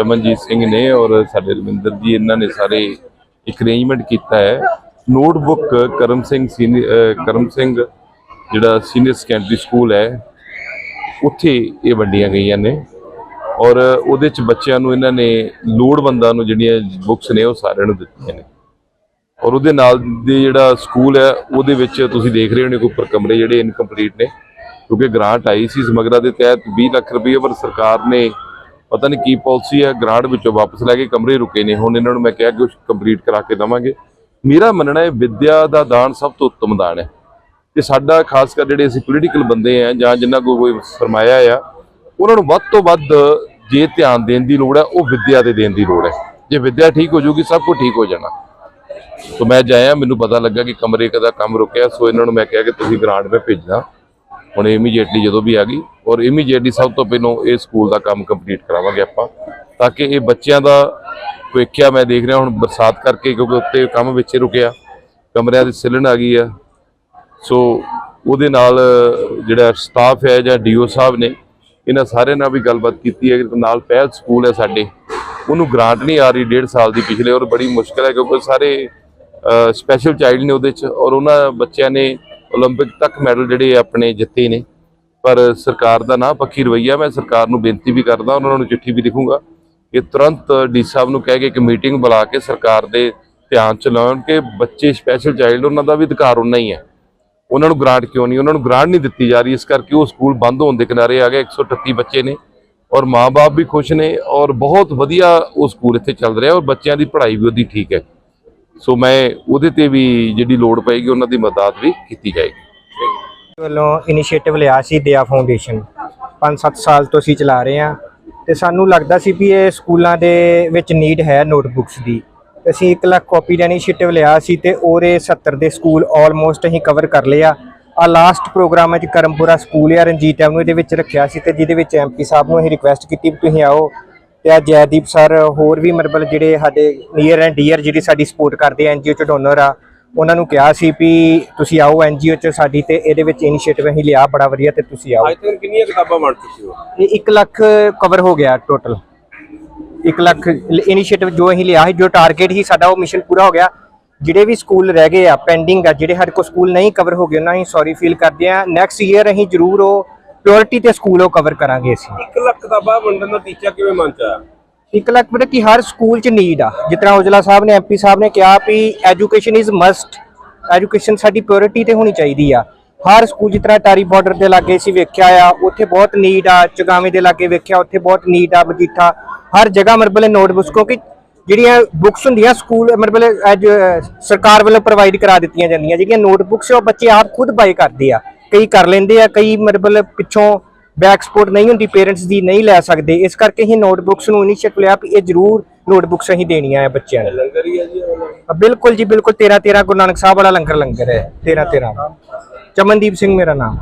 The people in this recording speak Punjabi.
ਚਮਨਜੀਤ ਸਿੰਘ ਨੇ ਔਰ ਸਾਡੇ ਰਵਿੰਦਰ ਜੀ, ਇਹਨਾਂ ਨੇ ਸਾਰੇ ਇੱਕ ਅਰੇਂਜਮੈਂਟ ਕੀਤਾ ਹੈ। ਨੋਟਬੁੱਕ ਕਰਮ ਸਿੰਘ ਸੀਨੀ- ਕਰਮ ਸਿੰਘ, ਜਿਹੜਾ ਸੀਨੀਅਰ ਸੈਕੰਡਰੀ ਸਕੂਲ ਹੈ, ਉੱਥੇ ਇਹ ਵੰਡੀਆਂ ਗਈਆਂ ਨੇ। ਔਰ ਉਹਦੇ ਚ ਬੱਚਿਆਂ ਨੂੰ ਇਹਨਾਂ ਨੇ ਲੋੜਵੰਦਾਂ ਨੂੰ ਜਿਹੜੀਆਂ ਬੁੱਕਸ ਨੇ, ਉਹ ਸਾਰਿਆਂ ਨੂੰ ਦਿੱਤੀਆਂ ਨੇ। ਔਰ ਉਹਦੇ ਨਾਲ ਦੇ ਜਿਹੜਾ ਸਕੂਲ ਹੈ, ਉਹਦੇ ਵਿੱਚ ਤੁਸੀਂ ਦੇਖ ਰਹੇ ਹੋਣੇ ਕੋਈ ਉੱਪਰ ਕਮਰੇ ਜਿਹੜੇ ਇਨਕੰਪਲੀਟ ਨੇ। ਕਿਉਂਕਿ ਗ੍ਰਾਂਟ ਆਈ ਸੀ ਸਮਗਰਾ ਦੇ ਤਹਿਤ 20 ਲੱਖ ਰੁਪਏ ਪਰ ਸਰਕਾਰ ਨੇ ਪਤਾ ਨਹੀਂ ਕੀ ਪਾਲਿਸੀ ਹੈ ਗ੍ਰਾਂਟ ਵਿੱਚੋਂ ਵਾਪਸ ਲੈ ਕੇ ਕਮਰੇ ਰੁਕੇ ਨੇ। ਹੁਣ ਇਹਨਾਂ ਨੂੰ ਮੈਂ ਕਿਹਾ ਕਿ ਉਹ ਕੰਪਲੀਟ ਕਰਾ ਕੇ ਦਵਾਂਗੇ। ਮੇਰਾ ਮੰਨਣਾ ਹੈ, ਵਿਦਿਆ ਦਾ ਦਾਨ ਸਭ ਤੋਂ ਉੱਤਮ ਦਾਨ ਹੈ। ਤੇ ਸਾਡਾ ਖਾਸ ਕਰ ਜਿਹੜੇ ਅਸੀਂ ਪੋਲੀਟੀਕਲ ਬੰਦੇ ਆ ਜਾਂ ਜਿਨ੍ਹਾਂ ਕੋਲ ਕੋਈ ਸਰਮਾਇਆ ਆ, ਉਹਨਾਂ ਨੂੰ ਵੱਧ ਤੋਂ ਵੱਧ ਜੇ ਧਿਆਨ ਦੇਣ ਦੀ ਲੋੜ ਹੈ, ਉਹ ਵਿਦਿਆ ਤੇ ਦੇਣ ਦੀ ਲੋੜ ਹੈ। ਜੇ ਵਿਦਿਆ ਠੀਕ ਹੋ ਜਾਊਗੀ, ਸਭ ਕੁਝ ਠੀਕ ਹੋ ਜਾਣਾ। ਸੋ ਮੈਂ ਜਾਇਆ, ਮੈਨੂੰ ਪਤਾ ਲੱਗਾ ਕਿ ਕਮਰੇ ਦਾ ਕੰਮ ਰੁਕਿਆ, ਸੋ ਇਹਨਾਂ ਨੂੰ ਮੈਂ ਕਿਹਾ ਕਿ ਤੁਸੀਂ ਗ੍ਰਾਂਟ ਮੈਂ ਭੇਜਣਾ ਹੁਣ ਇਮੀਡੀਏਟਲੀ ਜਦੋਂ ਵੀ ਆ ਗਈ ਔਰ ਇਮੀਡੀਏਟਲੀ ਸਭ ਤੋਂ ਪਹਿਲਾਂ ਇਹ ਸਕੂਲ ਦਾ ਕੰਮ ਕੰਪਲੀਟ ਕਰਾਵਾਂਗੇ ਆਪਾਂ, ਤਾਂ ਕਿ ਇਹ ਬੱਚਿਆਂ ਦਾ ਭਵਿੱਖਿਆ ਮੈਂ ਦੇਖ ਰਿਹਾ ਹੁਣ ਬਰਸਾਤ ਕਰਕੇ ਕਿਉਂਕਿ ਉੱਤੇ ਕੰਮ ਵਿੱਚ ਰੁਕਿਆ, ਕਮਰਿਆਂ ਦੀ ਸਿਲਣ ਆ ਗਈ ਆ। ਸੋ ਉਹਦੇ ਨਾਲ ਜਿਹੜਾ ਸਟਾਫ ਹੈ ਜਾਂ ਡੀਓ ਸਾਹਿਬ ਨੇ, ਇਹਨਾਂ ਸਾਰਿਆਂ ਨਾਲ ਵੀ ਗੱਲਬਾਤ ਕੀਤੀ ਹੈ। ਕਿ ਨਾਲ ਪਹਿਲ ਸਕੂਲ ਹੈ ਸਾਡੇ, ਉਹਨੂੰ ਗ੍ਰਾਂਟ ਨਹੀਂ ਆ ਰਹੀ ਡੇਢ ਸਾਲ ਦੀ ਪਿਛਲੇ ਔਰ ਬੜੀ ਮੁਸ਼ਕਲ ਹੈ ਕਿਉਂਕਿ ਸਾਰੇ ਸਪੈਸ਼ਲ ਚਾਈਲਡ ਨੇ ਉਹਦੇ ਚ ਔਰ ਉਹਨਾਂ ਬੱਚਿਆਂ ਨੇ 올림픽 ਤੱਕ ਮੈਡਲ ਜਿਹੜੇ ਆਪਣੇ ਜਿੱਤੇ ਨੇ ਪਰ ਸਰਕਾਰ ਦਾ ਨਾ ਪੱਖੀ ਰਵਈਆ ਮੈਂ ਸਰਕਾਰ ਨੂੰ ਬੇਨਤੀ ਵੀ ਕਰਦਾ ਉਹਨਾਂ ਨੂੰ ਚਿੱਠੀ ਵੀ ਲਿਖੂੰਗਾ ਕਿ ਤੁਰੰਤ ਡੀ ਸਾਹਿਬ ਨੂੰ ਕਹਿ ਕੇ ਇੱਕ ਮੀਟਿੰਗ ਬੁਲਾ ਕੇ ਸਰਕਾਰ ਦੇ ਧਿਆਨ ਚ ਲਾਉਣ ਕਿ ਬੱਚੇ ਸਪੈਸ਼ਲ ਚਾਈਲਡ ਉਹਨਾਂ ਦਾ ਵੀ ਅਧਿਕਾਰ ਉਨਾ ਹੀ ਹੈ ਉਹਨਾਂ ਨੂੰ ਗ੍ਰਾਂਟ ਕਿਉਂ ਨਹੀਂ ਉਹਨਾਂ ਨੂੰ ਗ੍ਰਾਂਟ ਨਹੀਂ ਦਿੱਤੀ ਜਾ ਰਹੀ ਇਸ ਕਰਕੇ ਉਹ ਸਕੂਲ ਬੰਦ ਹੋਣ ਦੇ ਕਿਨਾਰੇ ਆ ਗਏ 138 ਬੱਚੇ ਨੇ ਔਰ ਮਾਪੇ ਵੀ ਖੁਸ਼ ਨੇ ਔਰ ਬਹੁਤ ਵਧੀਆ ਉਹ ਸਕੂਲ ਇੱਥੇ ਚੱਲ ਰਿਹਾ ਔਰ ਬੱਚਿਆਂ ਦੀ ਪੜ੍ਹਾਈ ਵੀ ਉਹਦੀ ਠੀਕ ਹੈ ਸੋ ਮੈਂ ਉਹਦੇ ਤੇ ਵੀ ਜਿਹੜੀ ਲੋੜ ਪਏਗੀ, ਉਹਨਾਂ ਦੀ ਮਦਦ ਵੀ ਕੀਤੀ ਜਾਏਗੀ। ਵੱਲੋਂ ਇਨੀਸ਼ੀਏਟਿਵ ਲਿਆ ਸੀ ਦਿਆ ਫਾਊਂਡੇਸ਼ਨ। 5-7 ਸਾਲ ਤੋਂ ਅਸੀਂ ਚਲਾ ਰਹੇ ਹਾਂ ਤੇ ਸਾਨੂੰ ਲੱਗਦਾ ਸੀ ਵੀ ਇਹ ਸਕੂਲਾਂ ਦੇ ਵਿੱਚ ਨੀਡ ਹੈ ਨੋਟਬੁੱਕਸ ਦੀ। ਅਸੀਂ 1 ਲੱਖ ਕਾਪੀ ਦਾ ਇਨੀਸ਼ੀਏਟਿਵ ਲਿਆ ਸੀ ਤੇ ਉਹਦੇ 70 ਦੇ ਸਕੂਲ ਆਲਮੋਸਟ ਅਸੀਂ ਕਵਰ ਕਰ ਲਿਆ ਆ। ਲਾਸਟ ਪ੍ਰੋਗਰਾਮ ਵਿੱਚ ਕਰਮਪੁਰਾ ਸਕੂਲ ਜਾਂ ਰਣਜੀਤ ਐਵਨਿਊ ਦੇ ਵਿੱਚ ਰੱਖਿਆ ਸੀ ਤੇ ਜਿਹਦੇ ਵਿੱਚ ਐਮਪੀ ਸਾਹਿਬ ਨੂੰ ਅਸੀਂ ਰਿਕੁਐਸਟ ਕੀਤੀ ਵੀ ਤੁਸੀਂ ਆਓ। ਤੇ ਆ ਜੈਦੀਪ ਸਰ ਹੋਰ ਵੀ ਮਤਲਬ ਜਿਹੜੇ ਸਾਡੇ ਨੀਅਰ ਐਂਡ ਡੀਅਰ ਜਿਹੜੀ ਸਾਡੀ ਸਪੋਰਟ ਕਰਦੇ ਆ ਐਨਜੀਓ ਚ ਡੋਨਰ ਆ ਉਹਨਾਂ ਨੂੰ ਕਿਹਾ ਸੀ ਵੀ ਤੁਸੀਂ ਆਓ ਐਨਜੀਓ ਚ ਸਾਡੀ ਤੇ ਇਹਦੇ ਵਿੱਚ ਇਨੀਸ਼ੀਏਟਿਵ ਅਸੀਂ ਲਿਆ ਬੜਾ ਵਧੀਆ ਤੇ ਤੁਸੀਂ ਆਓ। ਅੱਜ ਤੱਕ ਕਿੰਨੀਆਂ ਕਿਤਾਬਾਂ ਬਣ ਚੁੱਕੀ ਹੋ ਇਹ 1 ਲੱਖ ਕਵਰ ਹੋ ਗਿਆ ਟੋਟਲ 1 ਲੱਖ ਇਨੀਸ਼ੀਏਟਿਵ ਜੋ ਅਸੀਂ ਲਿਆ ਸੀ ਜੋ ਟਾਰਗੇਟ ਸੀ ਸਾਡਾ ਉਹ ਮਿਸ਼ਨ ਪੂਰਾ ਹੋ ਗਿਆ। ਜਿਹੜੇ ਵੀ ਸਕੂਲ ਰਹਿ ਗਏ ਆ ਪੈਂਡਿੰਗ ਆ ਜਿਹੜੇ ਸਾਡੇ ਕੋਲ ਸਕੂਲ ਨਹੀਂ ਕਵਰ ਹੋ ਗਏ ਉਹਨਾਂ ਅਸੀਂ ਸੌਰੀ ਫੀਲ ਕਰਦੇ ਆ। ਨੈਕਸਟ ਈਅਰ ਅਸੀਂ ਜ਼ਰੂਰ ਉਹ ਪਿਓਰਿਟੀ ਤੇ ਸਕੂਲ ਉਹ ਕਵਰ ਕਰਾਂਗੇ ਅਸੀਂ। 1 ਲੱਖ ਕਿਤਾਬਾਂ ਵੰਡਣ ਦਾ ਟੀਚਾ ਕਿਵੇਂ ਮਨ ਚ ਆਇਆ? 1 ਲੱਖ ਮਤਲਬ ਕਿ ਹਰ ਸਕੂਲ ਚ ਨੀਡ ਆ। ਜਿਸ ਤਰ੍ਹਾਂ ਔਜਲਾ ਸਾਹਿਬ ਨੇ ਐਮਪੀ ਸਾਹਿਬ ਨੇ ਕਿਹਾ ਵੀ ਐਜੂਕੇਸ਼ਨ ਇਜ਼ ਮਸਟ ਐਜੂਕੇਸ਼ਨ ਸਾਡੀ ਪਿਓਰਿਟੀ ਤੇ ਹੋਣੀ ਚਾਹੀਦੀ ਆ। ਹਰ ਸਕੂਲ ਜਿਸ ਤਰ੍ਹਾਂ ਟਾਰੀ ਬਾਰਡਰ ਦੇ ਲਾਗੇ ਅਸੀਂ ਵੇਖਿਆ ਆ ਉੱਥੇ ਬਹੁਤ ਨੀਡ ਆ। ਚਗਾਵੇਂ ਦੇ ਲਾਗੇ ਵੇਖਿਆ ਉੱਥੇ ਬਹੁਤ ਨੀਡ ਆ ਮਜੀਠਾ। ਹਰ ਜਗ੍ਹਾ ਮਰਬਲ ਨੋਟਬੁੱਕਸ ਕਿਉਂਕਿ ਜਿਹੜੀਆਂ ਬੁੱਕਸ ਹੁੰਦੀਆਂ ਸਕੂਲ ਮਰਬਲ ਸਰਕਾਰ ਵੱਲੋਂ ਪ੍ਰੋਵਾਈਡ ਕਰਾ ਦਿੱਤੀਆਂ ਜਾਂਦੀਆਂ। ਜਿਹੜੀਆਂ ਨੋਟਬੁੱਕਸ ਉਹ ਬੱਚੇ ਆਪ ਖੁਦ ਬਾਈ ਕਰਦੇ ਆ। ਕਈ ਕਰ ਲੈਂਦੇ ਆ ਕਈ ਮਰਬਲ ਪਿੱਛੋਂ ਬੈਕ ਸਪੋਰਟ ਨਹੀਂ ਹੁੰਦੀ ਪੇਰੈਂਟਸ ਦੀ ਨਹੀਂ ਲੈ ਸਕਦੇ। ਇਸ ਕਰਕੇ ਅਸੀਂ ਨੋਟਬੁੱਕਸ ਨੂੰ ਇਨੀਸ਼ੀਏਟਿਵ ਲਿਆ ਵੀ ਇਹ ਜ਼ਰੂਰ ਨੋਟਬੁੱਕਸ ਅਸੀਂ ਦੇਣੀਆਂ ਆ ਬੱਚਿਆਂ ਨੂੰ। ਲੰਗਰ ਹੀ ਹੈ ਜੀ ਬਿਲਕੁਲ ਜੀ ਬਿਲਕੁਲ। 13 13 ਗੁਰੂ ਨਾਨਕ ਸਾਹਿਬ ਵਾਲਾ ਲੰਗਰ ਲੰਗਰ ਹੈ। 13 13 ਚਮਨਦੀਪ ਸਿੰਘ ਮੇਰਾ ਨਾਮ।